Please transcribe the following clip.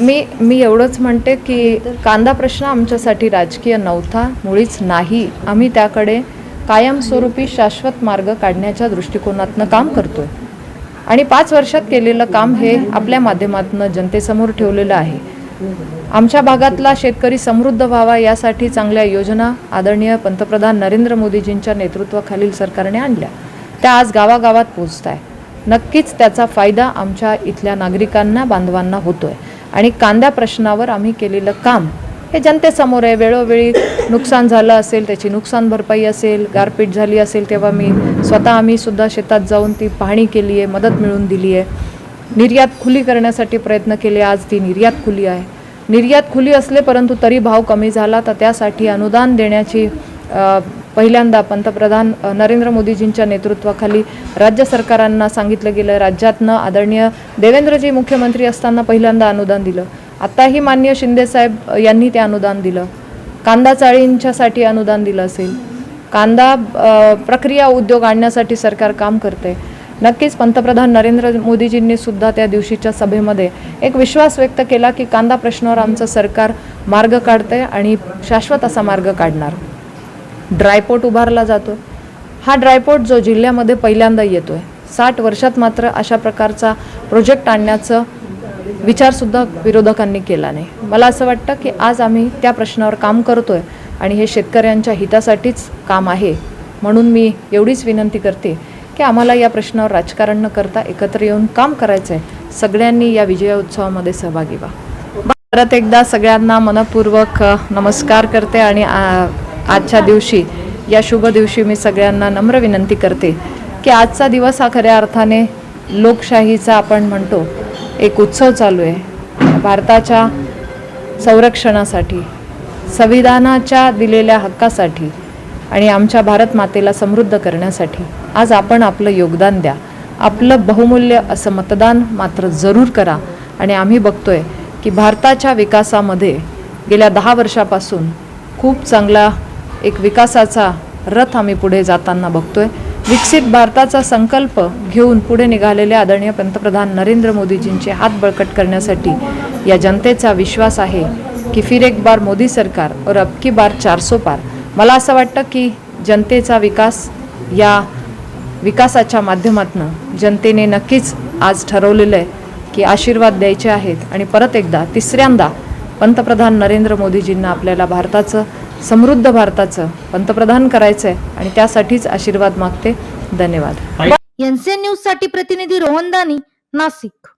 मी मी एवढंच म्हणते की कांदा प्रश्न आमच्यासाठी राजकीय नव्हता मुळीच नाही. आम्ही त्याकडे कायमस्वरूपी शाश्वत मार्ग काढण्याच्या दृष्टिकोनातनं काम करतोय. आणि पाच वर्षात केलेलं काम हे आपल्या माध्यमातून जनतेसमोर ठेवलेलं आहे. आमच्या भागातला शेतकरी समृद्ध व्हावा यासाठी चांगल्या योजना आदरणीय पंतप्रधान नरेंद्र मोदीजींच्या नेतृत्वाखालील सरकारने आणल्या. त्या आज गावागावात पोचत आहे नक्कीच त्याचा फायदा आमच्या इथल्या नागरिकांना बांधवांना होतोय. आणि कांद्या प्रश्नावर आम्ही केलेलं काम. हे जनतेसमोर आहे. वेळोवेळी नुकसान झालं असेल त्याची नुकसान भरपाई असेल गारपीट झाली असेल तेव्हा मी स्वतः आम्ही सुद्धा शेतात जाऊन ती पाहणी केली आहे मदत मिळवून दिली आहे. निर्यात खुली करण्यासाठी प्रयत्न केले. आज ती निर्यात खुली आहे. निर्यात खुली असले परंतु तरी भाव कमी झाला तर त्यासाठी अनुदान देण्याची पहिल्यांदा पंतप्रधान नरेंद्र मोदीजींच्या नेतृत्वाखाली राज्य सरकारांना सांगितलं गेलं राज्यातनं आदरणीय देवेंद्रजी मुख्यमंत्री असताना पहिल्यांदा अनुदान दिलं. आत्ताही मान्य शिंदेसाहेब यांनी ते अनुदान दिलं. कांदा चाळींच्यासाठी अनुदान दिलं असेल. कांदा प्रक्रिया उद्योग आणण्यासाठी सरकार काम करते नक्कीच पंतप्रधान नरेंद्र मोदीजींनी सुद्धा त्या दिवशीच्या सभेमध्ये एक विश्वास व्यक्त केला की कांदा प्रश्नावर आमचं सरकार मार्ग काढतंय आणि शाश्वत असा मार्ग काढणार. ड्रायपोर्ट उभारला जातो हा ड्रायपोर्ट जो जिल्ह्यामध्ये पहिल्यांदा येतो आहे साठ वर्षात मात्र अशा प्रकारचा प्रोजेक्ट आणण्याचं विचारसुद्धा विरोधकांनी केला नाही. मला असं वाटतं की आज आम्ही त्या प्रश्नावर काम करतो आहे आणि हे शेतकऱ्यांच्या हितासाठीच काम आहे. म्हणून मी एवढीच विनंती करते की आम्हाला या प्रश्नावर राजकारण न करता एकत्र येऊन काम करायचं आहे सगळ्यांनी या विजय उत्सवामध्ये सहभागी व्हा. परत एकदा सगळ्यांना मनपूर्वक नमस्कार करते आणि आजच्या दिवशी या शुभ दिवशी मी सगळ्यांना नम्र विनंती करते की आजचा दिवस हा खऱ्या अर्थाने लोकशाहीचा आपण म्हणतो एक उत्सव चालू आहे. भारताच्या संरक्षणासाठी संविधानाच्या दिलेल्या हक्कासाठी आणि आमच्या भारत मातेला समृद्ध करण्यासाठी आज आपण आपलं योगदान द्या. आपलं बहुमूल्य असं मतदान मात्र जरूर करा. आणि आम्ही बघतोय की भारताच्या विकासामध्ये गेल्या दहा वर्षापासून खूप चांगला एक विकासाचा रथ आम्ही पुढे जाताना बघतोय. विकसित भारताचा संकल्प घेऊन पुढे निघालेले आदरणीय पंतप्रधान नरेंद्र मोदीजींचे हात बळकट करण्यासाठी या जनतेचा विश्वास आहे की फिर एक बार मोदी सरकार और अब की बार चारसो पार. मला असं वाटतं की जनतेचा विकास या विकासाच्या माध्यमातून जनतेने नक्कीच आज ठरवलेलं आहे की आशीर्वाद द्यायचे आहेत आणि परत एकदा तिसऱ्यांदा पंतप्रधान नरेंद्र मोदीजींना आपल्याला भारताचं समृद्ध भारताचं पंतप्रधान करायचं आहे आणि त्यासाठीच आशीर्वाद मागते. धन्यवाद. एनसीएन न्यूजसाठी प्रतिनिधी रोहन दानी नाशिक.